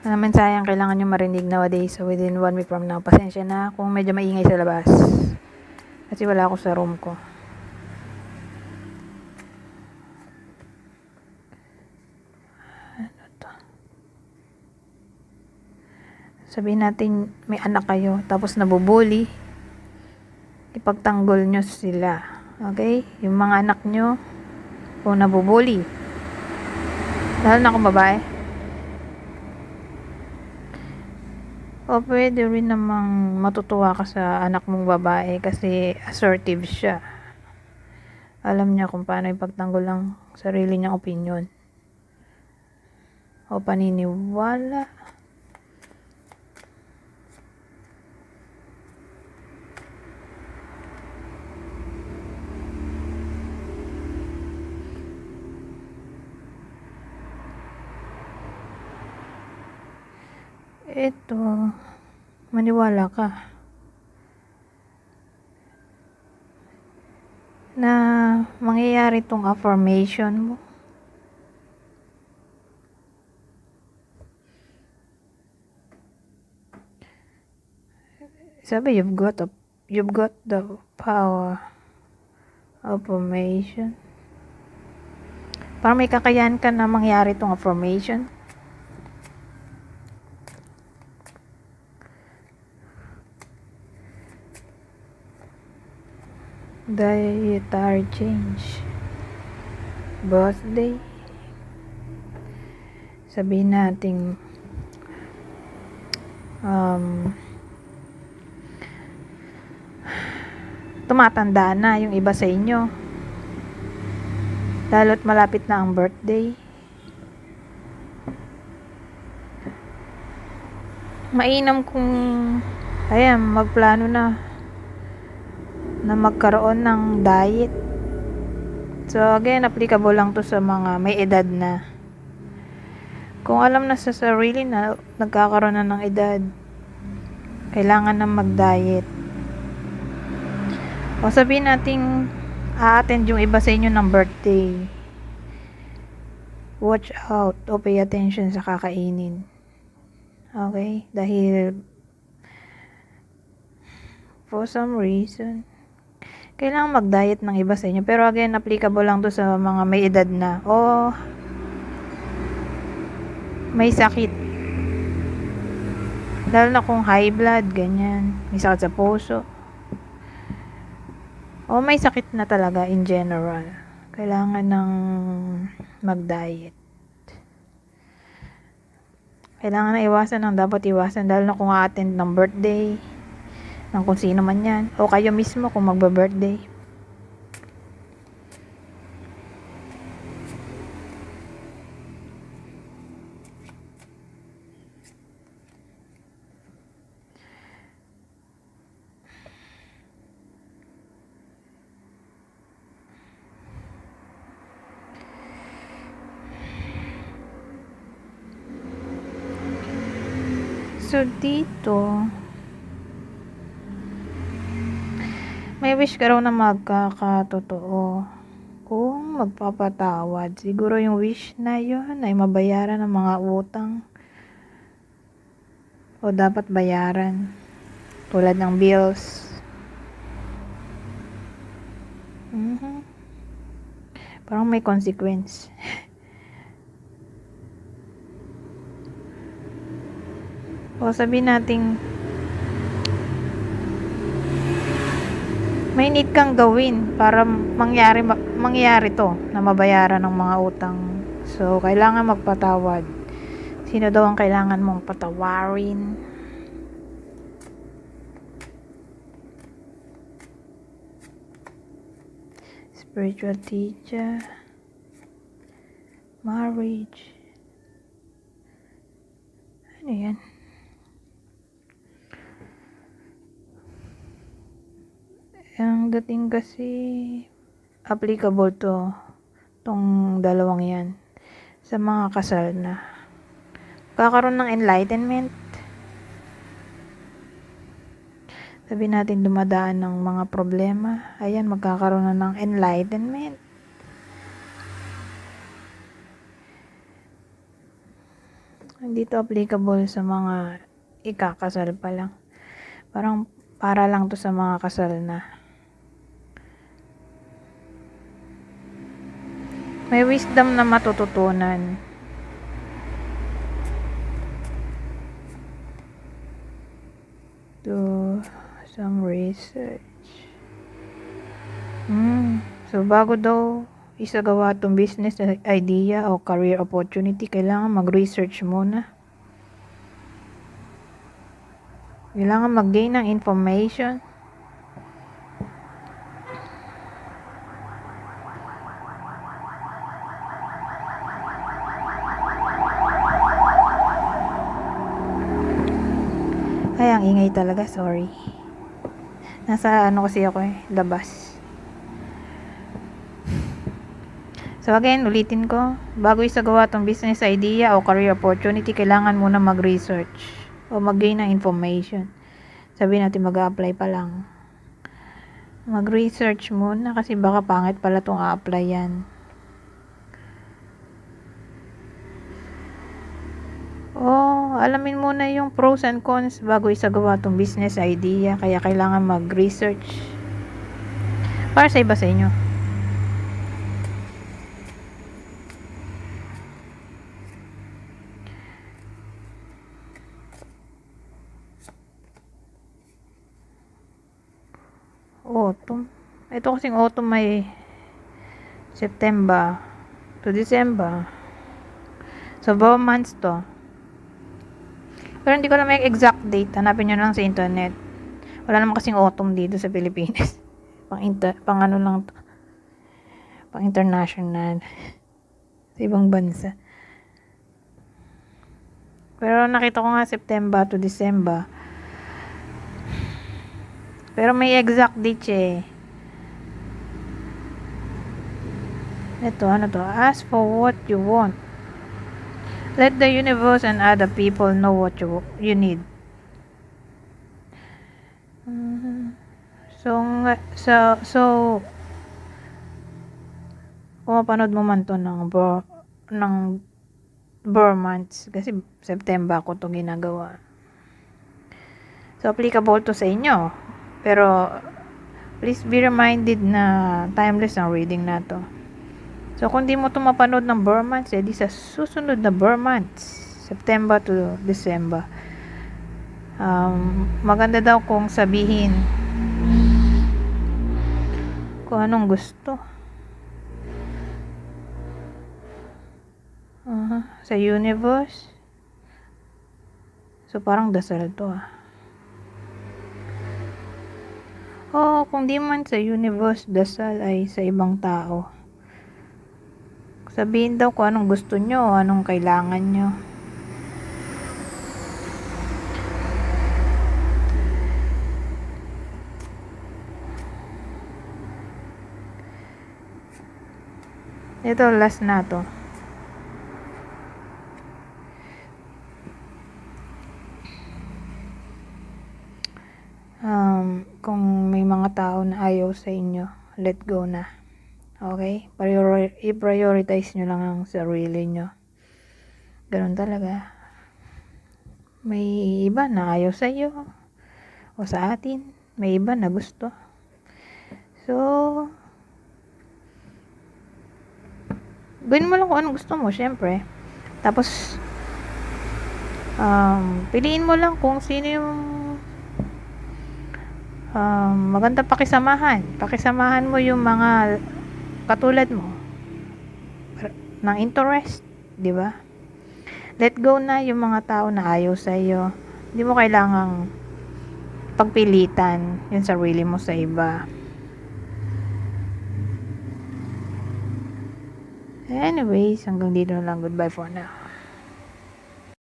Naman sayang, kailangan nyo marinig nowadays. So, within one week from now. Pasensya na kung medyo maingay sa labas. Kasi wala ako sa room ko. Ano to? Sabihin natin, may anak kayo, tapos nabubuli. Ipagtanggol nyo sila. Okay? Yung mga anak nyo, kung nabubuli. Lalo na kung babae. O pwede rin namang matutuwa ka sa anak mong babae kasi assertive siya. Alam niya kung paano ipagtanggol ang sarili niyang opinion. O paniniwala. Ito, maniwala ka na mangyayari tong affirmation mo. Sabi, you've got a, you've got the power of affirmation. Parang may kakayahan ka na mangyari tong affirmation. Dietary change. Birthday. Sabihin natin um, tumatanda na yung iba sa inyo. Lalo't malapit na ang birthday. Mainam kung ayan, magplano na na magkaroon ng diet. So again, applicable lang to sa mga may edad na. Kung alam na sa sarili na nagkakaroon na ng edad, kailangan na mag-diet. O sabihin nating a-attend yung iba sa inyo ng birthday. Watch out o pay attention sa kakainin. Okay? Dahil for some reason, kailangan mag-diet ng iba sa inyo. Pero again, applicable lang to sa mga may edad na. O may sakit. Lalo na kung high blood, ganyan. May sakit sa puso. O may sakit na talaga in general. Kailangan ng mag-diet. Kailangan na iwasan ang dapat iwasan. Lalo na kung a-attend ng birthday ng kung sino man yan. O kayo mismo kung magba-birthday. So, dito, may wish ka raw na magkakatotoo. Kung magpapatawad, siguro yung wish na yun ay mabayaran ng mga utang o dapat bayaran tulad ng bills. Mhm. Parang may consequence. o sabihin nating may need kang gawin para mangyari ma- mangyari to na mabayaran ng mga utang. So, kailangan magpatawad. Sino daw ang kailangan mong patawarin? Spiritual teacher. Marriage. Ano yan? Ang dating kasi applicable to tong dalawang yan sa mga kasal na kakaroon ng enlightenment sabi natin dumadaan ng mga problema ayan magkakaroon na ng enlightenment Hindi to applicable sa mga ikakasal pa lang. Parang para lang to sa mga kasal na. May wisdom na matututunan. Do some research. Hmm. So, bago daw isagawa itong business idea o career opportunity, kailangan mag-research muna. Kailangan mag-gain ng information. Ay, ang ingay talaga. Sorry. Nasa ano kasi ako eh, labas. So again, ulitin ko, bago isagawa tong business idea o career opportunity, kailangan muna mag-research o mag-gain ng information. Sabi natin mag-apply pa lang. Mag-research muna kasi baka pangit pala tong a-apply Oh, alamin muna yung pros and cons bago isagawa tong business idea. Kaya kailangan mag-research. Para sa iba sa inyo. Autumn. Ito kasing autumn may September to December. So, buong months to. Pero hindi ko na may exact date. Hanapin nyo lang sa internet. Wala naman kasing autumn dito sa Pilipinas. Pang, inter, pang ano lang to. Pang international. sa ibang bansa. Pero nakita ko nga September to December. Pero may exact date eh. Ito, ano to? Ask for what you want. Let the universe and other people know what you you need. So, so, so, kung mapanood mo man to ng, bur, ng Burr months, kasi September ko to ginagawa. So, applicable to sa inyo. Pero, please be reminded na timeless ang reading na to. So, kung di mo ito mapanood ng Burr months, edi sa susunod na Burr months, September to December, um, maganda daw kung sabihin kung anong gusto. Aha, sa universe. So, parang dasal to ah. Oo, kung di man sa universe dasal ay sa ibang tao. Sabihin daw kung anong gusto nyo, anong kailangan nyo. Ito, last na to. Um, kung may mga tao na ayaw sa inyo, let go na. Okay? Priori- i-prioritize nyo lang ang sarili nyo. Ganun talaga. May iba na ayaw sa iyo. O sa atin. May iba na gusto. So, gawin mo lang kung anong gusto mo, syempre. Tapos, um, piliin mo lang kung sino yung um, maganda pakisamahan. Pakisamahan mo yung mga katulad mo ng interest, di ba? Let go na yung mga tao na ayaw sa iyo. Hindi mo kailangang pagpilitan yung sarili mo sa iba. Anyways, hanggang dito na lang. Goodbye for now.